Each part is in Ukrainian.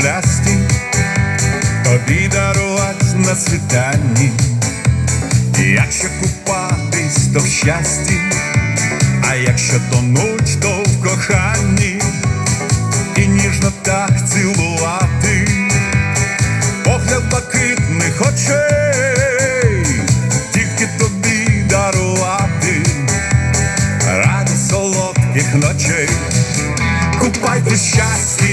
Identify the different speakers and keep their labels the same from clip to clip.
Speaker 1: сріблясті, тобі дарувать на світанні, якщо купатись, то в щасті, а якщо тонуть, то в коханні, і ніжно так цілувати, погляд блакитних очей, тільки тобі дарувати, ради солодких ночей. Купайте щасті,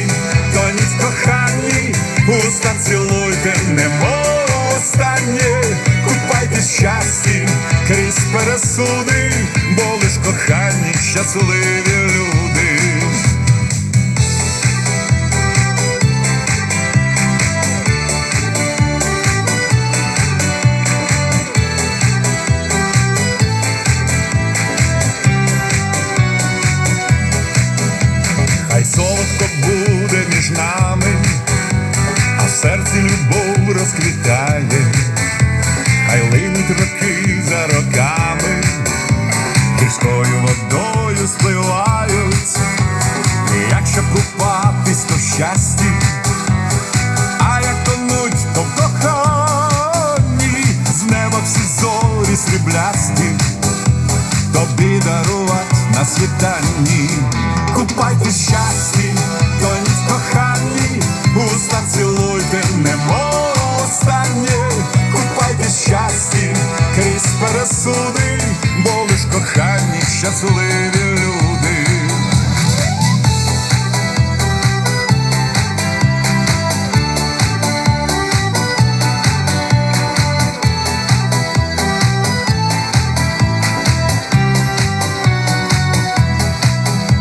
Speaker 1: пересуди, бо лиш кохані щасливі люди. Хай солодко буде між нами, а в серці любов розквітає, хай линуть роки за роками, гірською водою спливають, і якщо купатись, то в щасті, а як тонуть, то в коханні, з неба всі зорі сріблясті. Тобі дарувати на світанні, купайте щасті, крізь пересуди, бо лиш кохані щасливі люди.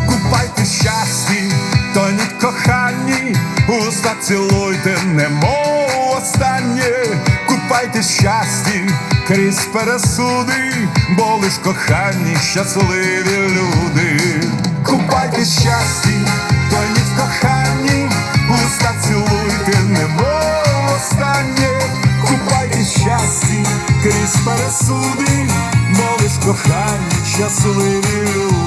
Speaker 1: Купайте щасті, тоніть коханні, уста цілуйте, немов останнє, купайте щасті, крізь пересуди, бо лиш кохані щасливі люди. Купайте щасті, ні в коханні, уста цілуйте, немов останнє, купайте щасті, крізь пересуди, бо лиш кохані щасливі люди.